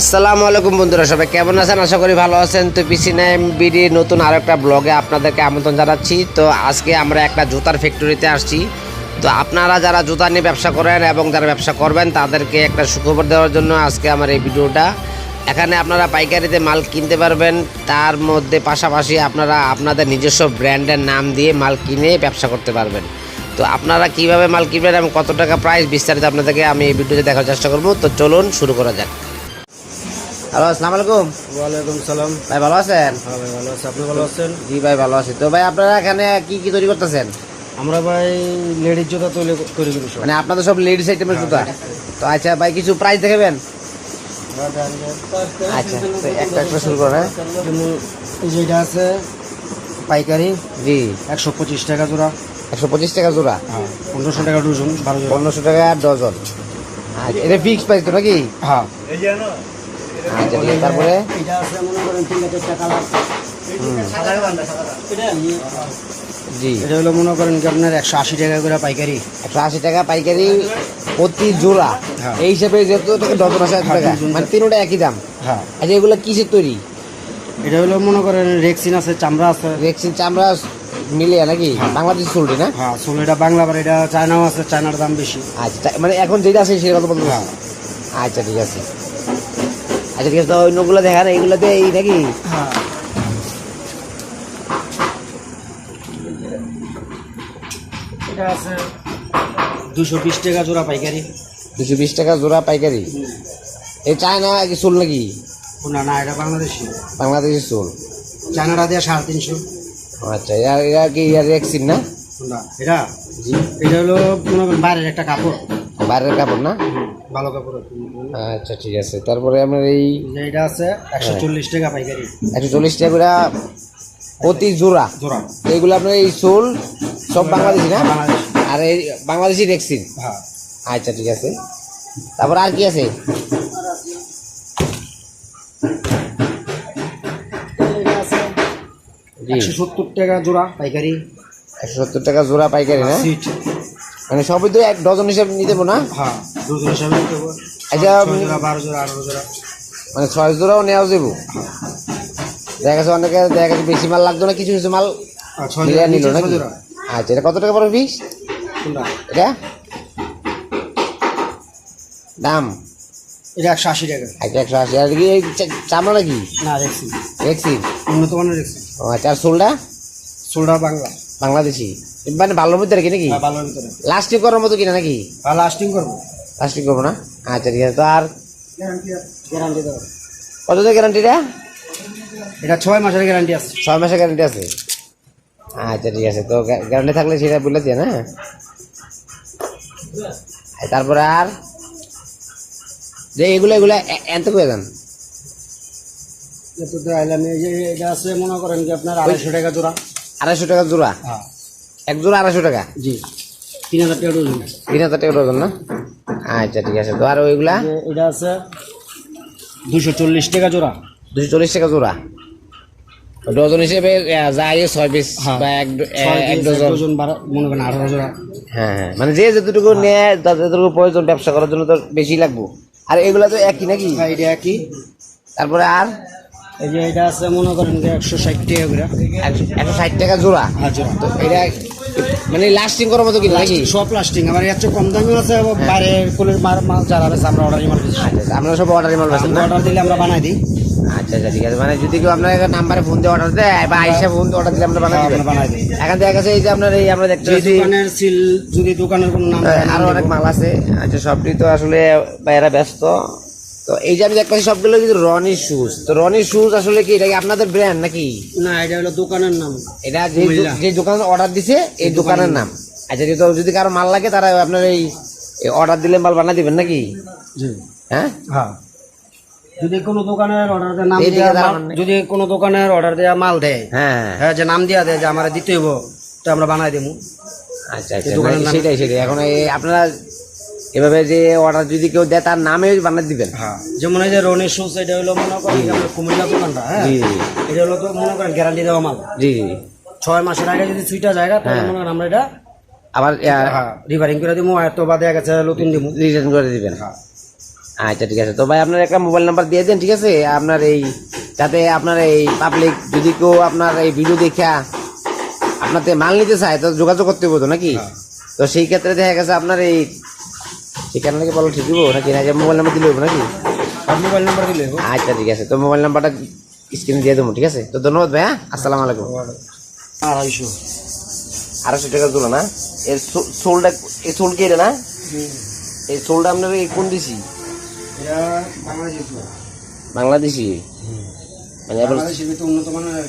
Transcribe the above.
আসসালামু আলাইকুম বন্ধুরা, সবাই কেমন আছেন? আশা করি ভালো আছেন। তো পিসি নাইম বিডি নতুন আর একটা ব্লগে আপনাদেরকে আমন্ত্রণ জানাচ্ছি। তো আজকে আমরা একটা জুতার ফ্যাক্টরিতে আসছি। তো আপনারা যারা জুতা নিয়ে ব্যবসা করেন এবং যারা ব্যবসা করবেন, তাদেরকে একটা সুখবর দেওয়ার জন্য আজকে আমার এই ভিডিওটা। এখানে আপনারা পাইকারিতে মাল কিনতে পারবেন। তার মধ্যে পাশাপাশি আপনারা আপনাদের নিজস্ব ব্র্যান্ডের নাম দিয়ে মাল কিনে ব্যবসা করতে পারবেন। তো আপনারা কীভাবে মাল কিনবেন এবং কত টাকা প্রাইস বিস্তারিত আপনাদেরকে আমি এই ভিডিওতে দেখার চেষ্টা করব। তো চলুন শুরু করা যাক। হ্যালো আসসালামু আলাইকুম। ওয়ালাইকুম সালাম। ভাই ভালো আছেন? হ্যাঁ ভাই ভালো আছে। আপনি ভালো আছেন? জি ভাই ভালো আছি। তো ভাই আপনারা এখানে কি কি তৈরি করতেছেন? আমরা ভাই লেডিস জুতা তৈরি তৈরি করি মানে আপনাদের সব লেডিস আইটেমের জুতা? তো আচ্ছা ভাই কিছু প্রাইস দেখাবেন? আচ্ছা তো একটা একটা শুরু করেন। হ্যাঁ? যেমন এই যে এটা আছে পাইকারি। জি। একশো পঁচিশ টাকা জোড়া। একশো পঁচিশ টাকা জোড়া? হ্যাঁ পনেরোশো টাকা ডজন পনেরোশো টাকা ডজন। আচ্ছা এটা ফিক্স প্রাইস তো নাকি? হ্যাঁ। আচ্ছা ঠিক তারপরে? এটা আছে মনে করেন তিনটা চারটা কালার জি। এটা হলো মনে করেন কি আপনার একশো আশি টাকা করে পাইকারি। একশো আশি টাকা পাইকারি প্রতি জোড়া। হ্যাঁ। এই হিসাবে টাকা ডজন আছে হ্যাঁ, টাকা মানে তিনোটা একই দাম। হ্যাঁ। আচ্ছা এগুলো কিসের তৈরি? এটা হলো মনে করেন রেক্সিন আছে চামড়া আছে। ভ্যাকসিন চামড়া মিলে নাকি? বাংলাদেশ চলবে না? হ্যাঁ সোল এটা বাংলা বার এটা চায়নাও আছে চায়নার দাম বেশি। আচ্ছা মানে এখন যেটা আছে সেটা কথা হ্যাঁ। আচ্ছা ঠিক আছে। আচ্ছা ঠিক আছে তো অন্যগুলো দেখান এইগুলোতে এই নাকি? হ্যাঁ। এটা আছে দুশো বিশ টাকা জোড়া পাইকারি। দুশো বিশ টাকা জোড়া পাইকারি? এই চায়না কি চুল নাকি? না না এটা বাংলাদেশি। বাংলাদেশি চুল? চায়নাটা দেওয়া সাড়ে তিনশো। আচ্ছা এরা কি ইয়ার ভ্যাকসিন না? না এটা এটা হলো মনে করেন বাইরের একটা কাপড়। বাইরের কাপড় না? ভালো কাপড় আচ্ছা ঠিক আছে। তারপরে আপনার এই এটা আছে একশো চল্লিশ টাকা পাইকারি। একশো চল্লিশ টাকা করে প্রতি জোড়া? জোড়া। এইগুলো আপনার এই চুল সব বাংলাদেশি না? আর এই বাংলাদেশি ভ্যাকসিন হ্যাঁ। আচ্ছা ঠিক আছে। তারপর আর কি আছে? একশো সত্তর টাকা জোড়া পাইকারি। একশো সত্তর টাকা জোড়া পাইকারি না? মানে সবই তো এক ডজন হিসাবে নিতে দেবো না? হ্যাঁ হিসাবে হবে। আচ্ছা বারো জোড়া আঠারো জোড়া। মানে ছয় জোড়াও নেওয়া যাব দেখা গেছে অনেকে দেখা গেছে বেশি মাল লাগতো না কিছু কিছু মাল জোড়া নিল নাকি? আচ্ছা এটা কত টাকা পড়বে ফিস এটা? দাম? এটা একশো আশি টাকা। আচ্ছা একশো আশি। আর কি চামড়া নাকি? না উন্নত মানের ও আচ্ছা আর সোলটা বাংলা। বাংলাদেশি। মানে ভালোর মধ্যে রাখি নাকি? হ্যাঁ, ভালোর ভিতরে। লাস্টিং করার মতো কিনা নাকি? লাস্টিং করব। লাস্টিং করব না? আচ্ছা ঠিক আছে। তো আর? গ্যারান্টি কত দিয়ে গ্যারান্টিটা এটা ছয় মাসের গ্যারান্টি আছে। ছয় মাসের গ্যারান্টি আছে? আচ্ছা ঠিক আছে। তো গ্যারান্টি থাকলে সেটা বলে দিয়ে না? তারপরে আর? যে এগুলো এগুলো এত করে দেন। এটা আছে মনে করেন যে আপনার আড়াইশো টাকা জোড়া। আড়াইশো টাকা জোড়া? হ্যাঁ। এক জোড়া আড়াইশো টাকা? জি। তিন হাজার টাকা ডজন। তিন হাজার টাকা ডজন না? আচ্ছা ঠিক আছে। তো আর ওইগুলা? এটা আছে দুশো চল্লিশ টাকা জোড়া। দুশো চল্লিশ টাকা জোড়া? ডজন হিসেবে যায় ছয় পিস হ্যাঁ। বা এক এক ডজন। মনে করেন আঠারো জোড়া। হ্যাঁ হ্যাঁ। মানে যে যতটুকু নেয় তার যতটুকু প্রয়োজন ব্যবসা করার জন্য তো বেশি লাগবো। আর এগুলা তো একই নাকি? হ্যাঁ, এটা একই। তারপরে আর? এই যে এটা আছে মনে করেন যে একশো ষাট টাকা করে। একশো ষাট টাকা জোড়া? হ্যাঁ জোড়া। তো এটা মানে লাস্টিং করার মতো কিনা নাকি? সব প্লাস্টিং আমার চেয়ে কম দামিও আছে বাইরে কোলের মাল মাল যারা আছে আমরা অর্ডার মাল বেশি আচ্ছা আচ্ছা, সব অর্ডারই মাল না? অর্ডার দিলে আমরা বানাই দিই। আচ্ছা আচ্ছা ঠিক আছে। মানে যদি কেউ আপনার নাম্বারে ফোন দিয়ে অর্ডার দেয় বা আইসা ফোন দিয়ে অর্ডার দিলে আমরা বানাই হ্যাঁ, দিবেন। দিই। এখান থেকে গেছে এই যে আপনার এই আমরা দেখতে পাচ্ছি দোকানের সিল যদি দোকানের কোনো নাম হ্যাঁ, আরও অনেক মাল আছে। আচ্ছা সবটি তো আসলে বাইরা ব্যস্ত। তো এই যে আমি দেখতে পাচ্ছি সবগুলো কিন্তু রনি শুজ তো রনি শুজ আসলে কি এটা কি আপনাদের ব্র্যান্ড নাকি? না এটা হলো দোকানের নাম। এটা যে যে দোকান অর্ডার দিছে এই দোকানের নাম। আচ্ছা যদি যদি কারও মাল লাগে তারা আপনার এই অর্ডার দিলে মাল বানা দিবেন নাকি? হ্যাঁ? হ্যাঁ। যদি কোনো দোকানের অর্ডার দেয় নাম যদি কোনো দোকানের অর্ডার দেয়া মাল দেয় হ্যাঁ। হ্যাঁ যে নাম দিয়া দেয় যে আমার দিতে হইব তো আমরা বানাই দেবো আচ্ছা আচ্ছা দোকানের মানে নাম- সেটাই সেটাই। এখন আপনারা এভাবে যে অর্ডার যদি কেউ দেয় তার নামে বানিয়ে দিবেন। হ্যাঁ। যেমন এই যে রনি শুজ এটা হলো মনে করেন যে আমরা কুমিল্লা দোকানটা হ্যাঁ? এটা হলো তো মনে করেন গ্যারান্টি দেওয়া মাল। জি জি ছয় মাসের আগে যদি সুইটা জায়গা তাহলে হ্যাঁ। মনে করেন আমরা এটা আবার হ্যাঁ রিভারিং করে দিব আর তো বাদে গেছে নতুন দিব রিটার্ন করে দিবেন। হ্যাঁ। আচ্ছা ঠিক আছে। তো ভাই আপনার একটা মোবাইল নাম্বার দিয়ে দেন ঠিক আছে? আপনার এই যাতে আপনার এই পাবলিক যদি কেউ আপনার এই ভিডিও দেখা আপনাতে মাল নিতে চায় তো যোগাযোগ করতে হবে তো নাকি? হ্যাঁ। তো সেই ক্ষেত্রে দেখা গেছে আপনার এই ঠিকানা নাকি বলো ঠিক দিব? নাকি না মোবাইল নাম্বার দিলে হবে নাকি? আর মোবাইল নাম্বার দিলে আচ্ছা ঠিক আছে। তো মোবাইল নাম্বারটা স্ক্রিনে দিয়ে দেবো ঠিক আছে? তো ধন্যবাদ ভাইয়া। আসসালামু আলাইকুম। আড়াইশো। আড়াইশো টাকা তুলো না? এর সোলটা এই সোল কে এটা না? এই সোলটা আপনার এই কোন দিছি বাংলাদেশি বাংলাদেশি? মানে উন্নত মানের।